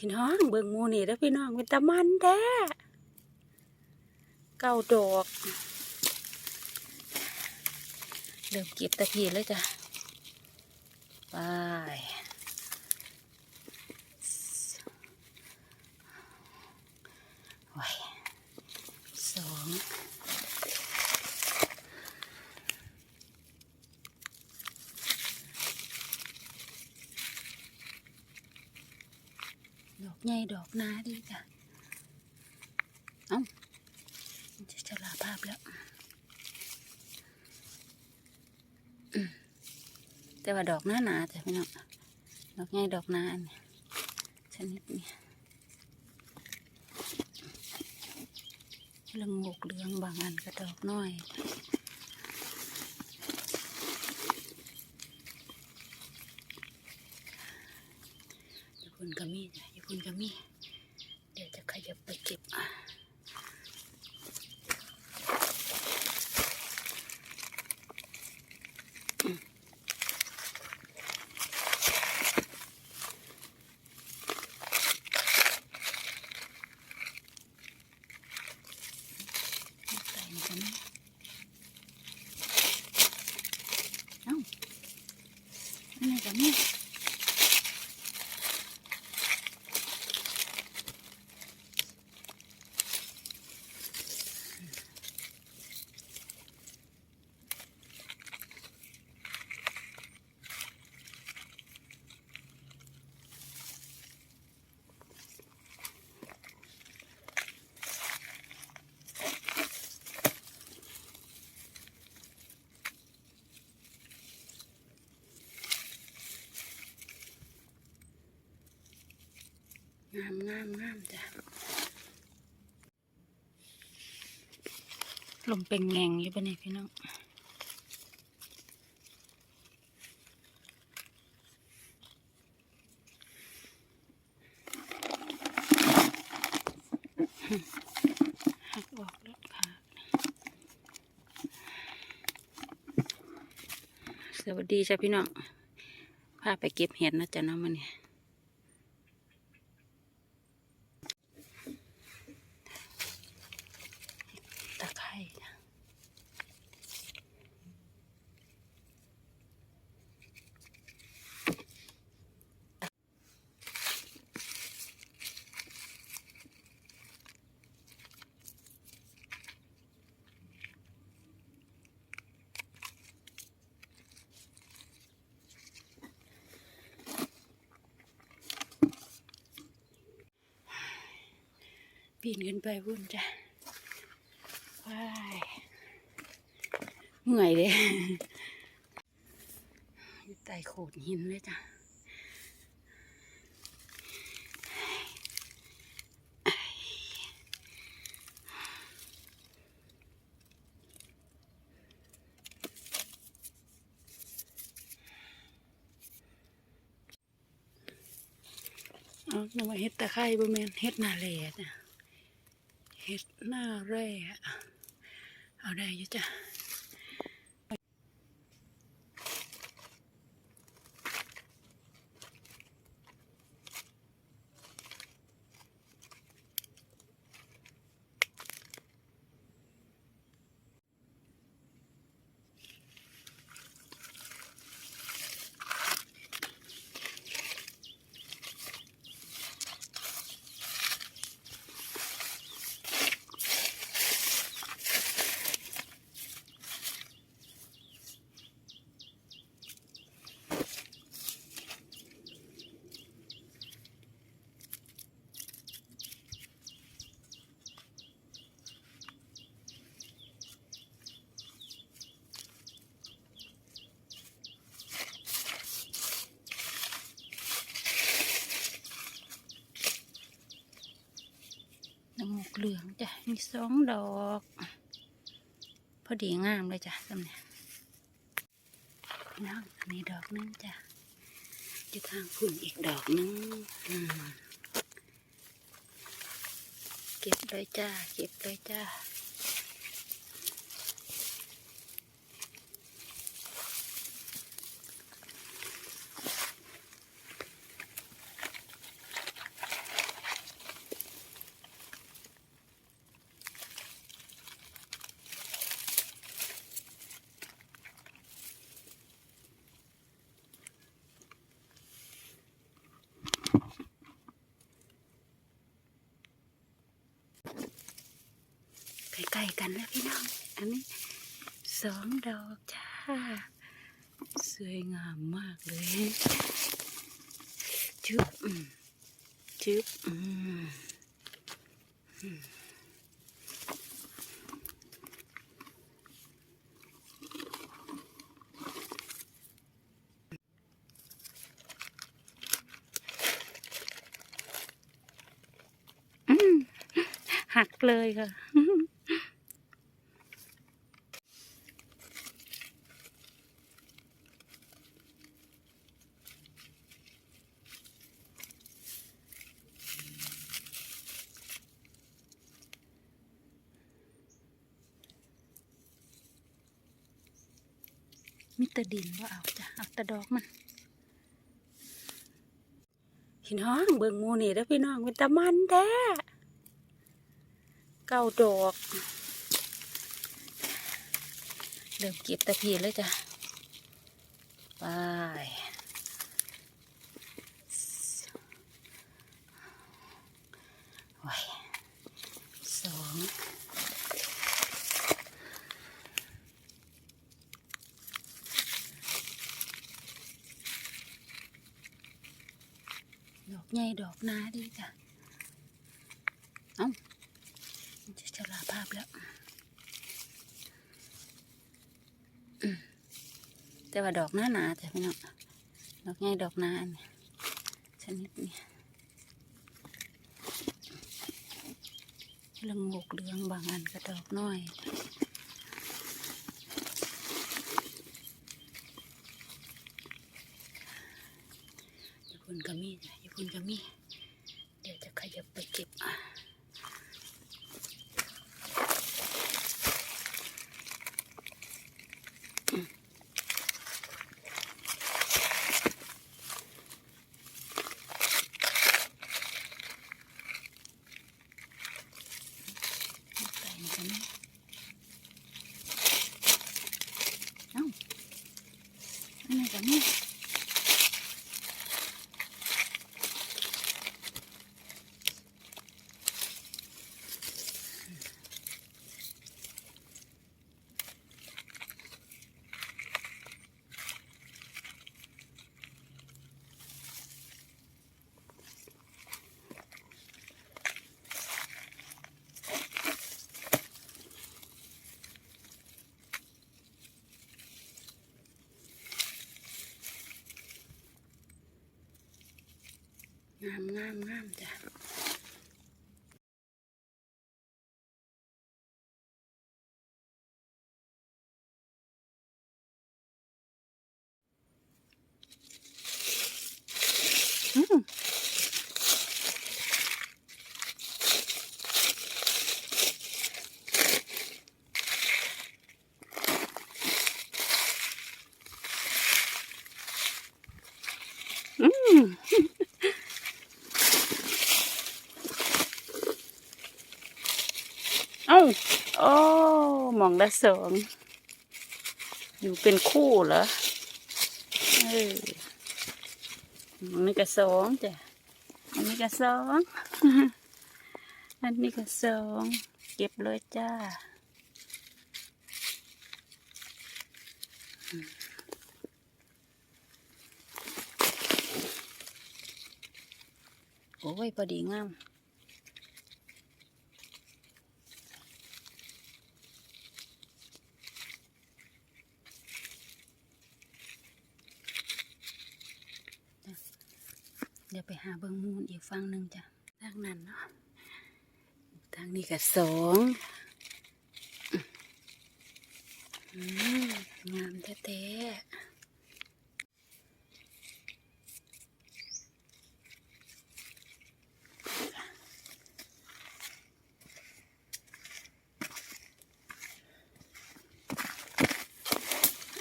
พี่น้องเบิ่งมูนี่แล้วพี่น้องเป็นตะมันแท้เก้าดอกเริ่มเก็บตะพีเลยจ้ะไปโอ้ยสองดอก ใหญ่ดอกนาดีจ้ะเอ้ามันจะฉลาภาพแล้วแต่ว่าดอกหน้าหนาจ้ะพี่น้องดอกใหญ่ดอกนาอันนี้ชนิดนี้เรื่องงกเหลืองบางอันก็ดอกน้อย ญี่ปุ่นก็ มีจ้ะญี่ปุ่นก็มี เดี๋ยวจะขยับไปเก็บอะอืมใส่นี่ก็มีเอ้าอันนี้ก็มี งามงามงามจ้ะลมเป็นแงงอยู่ปะเนี่ยพี่น้องหักออกแล้วค่ะสวัสดีจ้ะพี่น้องพาไปเก็บเห็ดนะจ๊ะเน้องมันเนี่ย ปีนขึ้นไปวุ่นจ้ะว้ายเหนื่อยเลยอยู่ใต้โขดหินเลยจ้ะเอาหนูว่าเฮ็ดตะไคร้บ่แม่นเฮ็ดหน้าแหล่จ้ะ เฮ็ดหน้าแร่เอาได้อยู่จ้ะ สองดอก พอดีงามเลยจ้ะตำเนี่ยน้องอันนี้ดอกนึงจ้ะจะทางฝุ่นอีกดอกนึงเก็บเลยจ้า เก็บเลยจ้า น ใกล้ๆกันแล้วพี่น้อง อันนี้สอง ดอกจ้า สวยงามมากเลยจุ๊บอืมจุ๊บอืมอืมอืมหักเลยค่ะ มิตรดินว่าเอาจ้ะเอาตะดอกมันพี่น้องเบิ่งมูนี่แล้วพี่น้องเป็นตะมันแท้เก้าดอกเริ่มเก็บตะเพีเลยจ้ะไป ไว้สอง ดอก ใหญ่ดอกนาดีจ้ะเอ้ามันจะชราภาพแล้วแต่ว่าดอกหน้าหนาจ้ะพี่น้องดอกใหญ่ดอกนาเนี่ยชนิดเนี้เรื่องงกเหลืองบางอันก็ดอกน้อย ญี่ปุ่น คุณก็มี เดี๋ยวจะขยับไปเก็บอะอืมไก่มันก็มีเอ้าอันนี้ก็มี งามงามงามจ้ะอืมอืม เอ้า โอ้หม องละสอง อยู่เป็นคู่เหรอเออหมองนี้ก็สองจ้ะ อันนี้ก็สอง อันนี้ก็สอง เก็บเลยจ้าโอ้ยพอดีงาม เดี๋ยวไปหาเบิงมูลอีก ฝั่งหนึ่งจ้ะทางนั้นเนาะทางนี้ก็สองงามแท้ๆ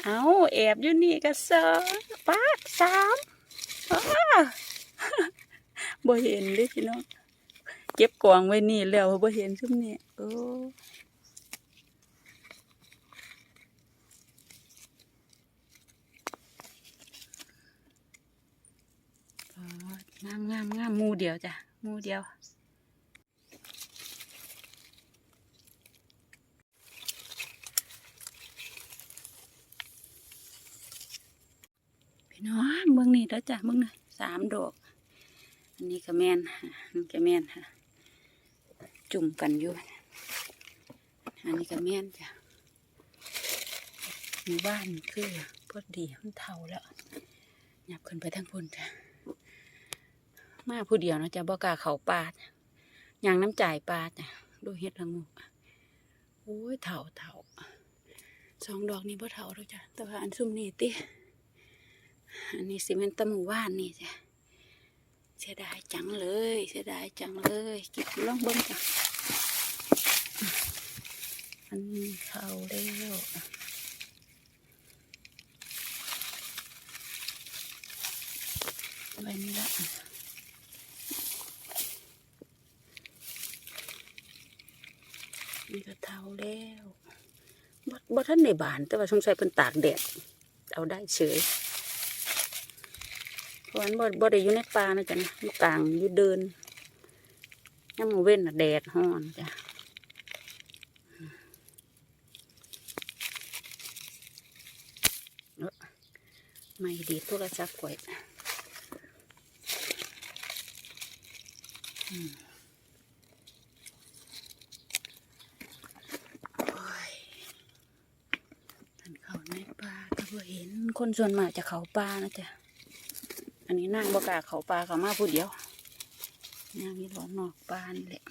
เอาแอบอยู่นี่ก็สองป้าสามอ้า บ่เห็นเด้พี่น้องเก็บกวางไว้นี่แล้วบ่เห็นซุมนี่โอ้งามงามงามมูเดียวจ้ะมูเดียวพี่น้องเมืองนี้แล้วจ้ะเมืองนี้สามดอก อันนี้ก็แมนค่ะนนี้ก็แมนค่ะ จุ่มกันอยู่อันนี้ก็แมนจ้ะหมู่บ้านคือพอดีมันเท่าแล้วหยับขึ้นไปทั้งพุ่นจ้ะมาผู้เดียวนะจ้ะบ่กาเขาปาดยางน้ำจ่ายปาดจ้ะดูเฮ็ดละงูโอ้ยเท่าเท่าสองดอกนี้บ่เท่าแล้วจ้ะแต่ว่าอันซุ่มนี่ติอันนี้สิเป็นตะหมู่บ้านนี่จ้ะ เสียดายจังเลย เสียดายจังเลยเก็บลองเบิ้งจ้ะอันเข้าแล้วไว้นี่ละนี่ก็เท่าแล้วบ่บ่ท่านในบาน แต่ว่าสงสัยเพิ่นตากแดด เอาได้เฉย เพราะฉะนั้นบ่บ่ได้อยู่ในป่านะจ๊ะนะอยู่กลางอยู่เดินย่ำมือเว้นแดดฮ้อนจ้ะไม่ดีโทรศัพท์ก่อยอืมโอ้ยท่านเขาในป่าก็เห็นคนส่วนมากจะเขาป่านะจ๊ะ อันนี้นั่งบกาเขาปลาเขามาผู้เดียวนั่งอยี่ร้อนนอกปลานี่แหละ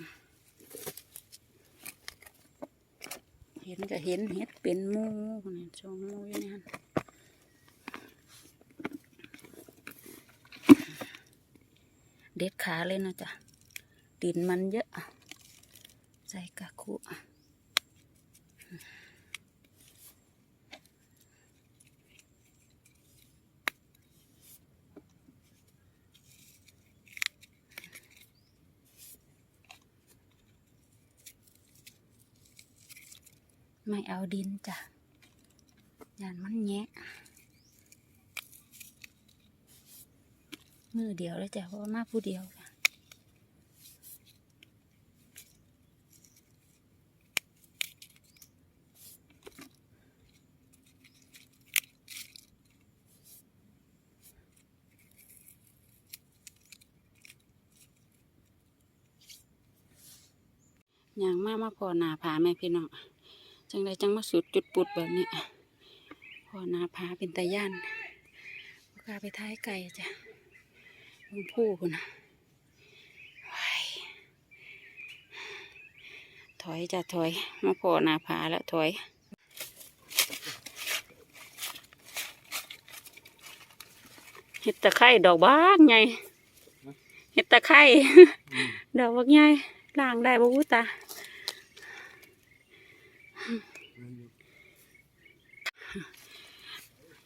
เห็นก็เห็นเห็ดเป็นมูนี่ชองมูอยู่นี่ฮันเด็ดขาเลยนะจ๊ะดินมันเยอะ ใส่กะคุ ไม่เอาดินจ้ะยานมันแงะมือเดียวเลยจ้ะเพราะมาผู้เดียวจ้ะอย่างมากมาพอหนาผาแม่พี่น้อง จังไดจังมาสุดจุดปุดแบบนี้พอนาผาเป็นตาย่านบ่กาไปท้ายไก่จ้ะลงผู้คุณนะถอยจ้ะถอยมาพอนาผาแล้วถอยเห็ดตะไคร่ดอกบางไงเห็ดตะไคร่ดอกบางไงล่างได้บ่วูตา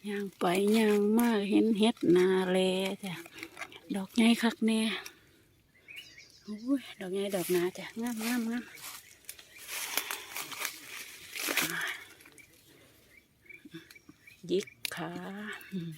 ย่างไปย่างมากเห็นเห็ดนาเลจ้ะดอกใหญ่คักแน่โอ้ยดอกใหญ่ดอกนาจ้ะงามงามงามยิกขาอืม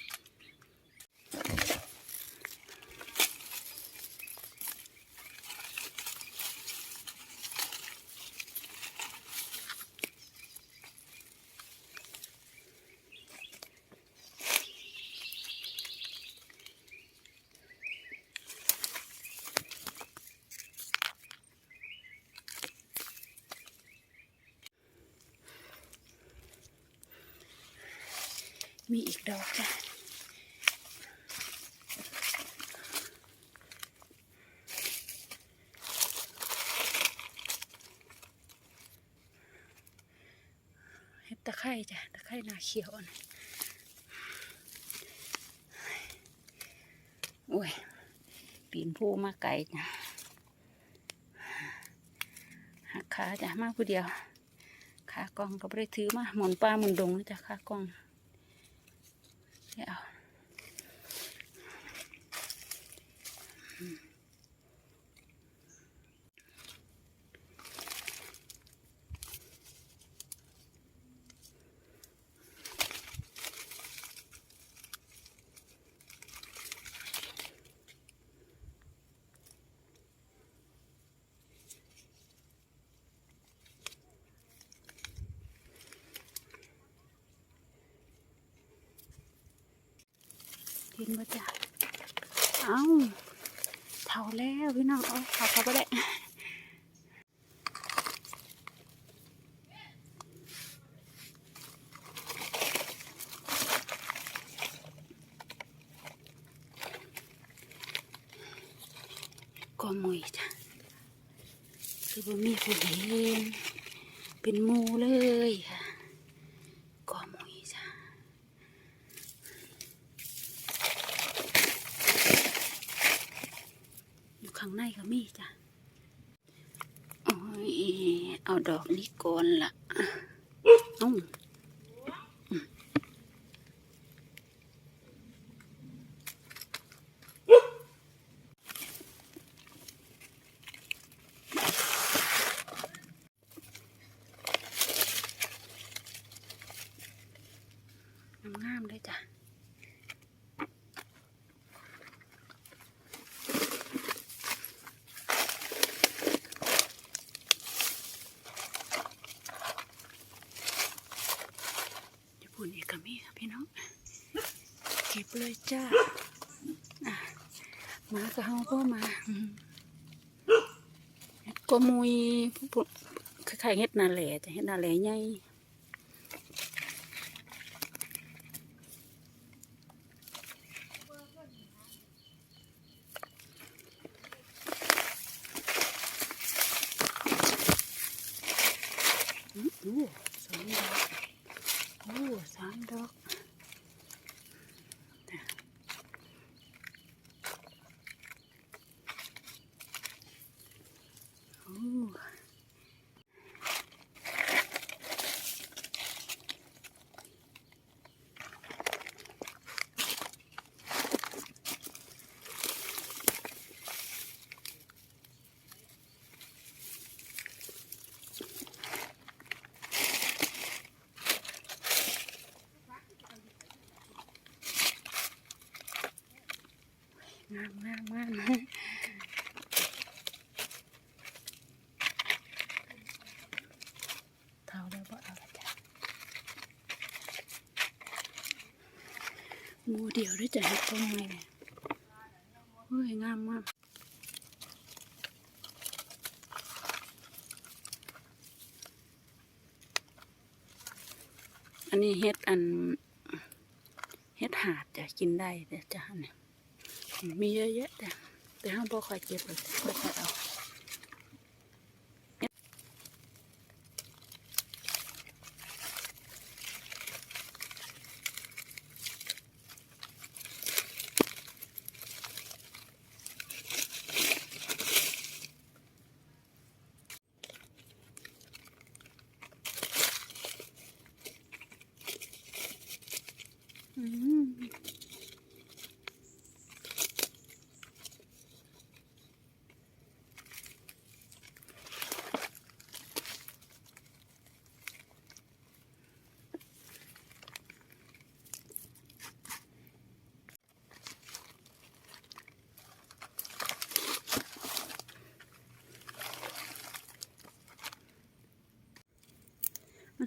มีอีกดอกจ้ะเห็ดตะ ไคร่จ้ะตะไคร่นาเขียวนะโอ้ย ปีนผู้มาไกลจ้ะหักขาจ้ะมาผู้เดียวขากองก็ไม่ได้ถือมาหมุนปลาหมุนดงนะจ้ะขากอง เห็นบ่จ้ะเอ้าเท่าแล้วพี่น้องเอาเขาเขาไปได้ก็มุยจ้ะคือบ่มีผู้เห็นเป็นมูเลยค่ะก็มุยจ้ะ อยู่ข้างในก็มีจ้ะ โอ้ย เอาดอกนี้ก่อนละเอ้าอืมงามๆเลยจ้ะ ญี่ปุ่นเอกมีค่ะพี่น้อง เลยจ้าอะมากับเฮาก็มาก็มุยคล้ายๆเฮ็ดนาแหล่แต่เฮ็ดนาแหล่ใหญ่อืมโอ้สองดอกโอ้สามดอก โอ้งามงามงามเท่าแล้วบ่เอาละจ้ะหมู เดียวได้จะเห็ดต้มไม้เนี่ยเฮ้ยงามมากอันนี้เฮ็ดอันเฮ็ดหาดจะกินได้แต่จ้ะเนี่ยมีเยอะแยะแต่แต่ห้ามบ่ค่อยเก็บเลยบ่ค่อยเอา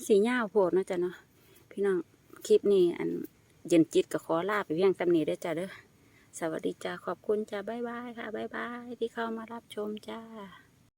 สีหญ้าวโพดนะจ๊ะเนาะพี่น้องคลิปนี้อันเย็นจิตก็ขอลาไปเพียงตำหนีได้จ้ะเด้อสวัสดีจ้าขอบคุณจ้าบ๊ายบายค่ะบ๊ายบายที่เข้ามารับชมจ้า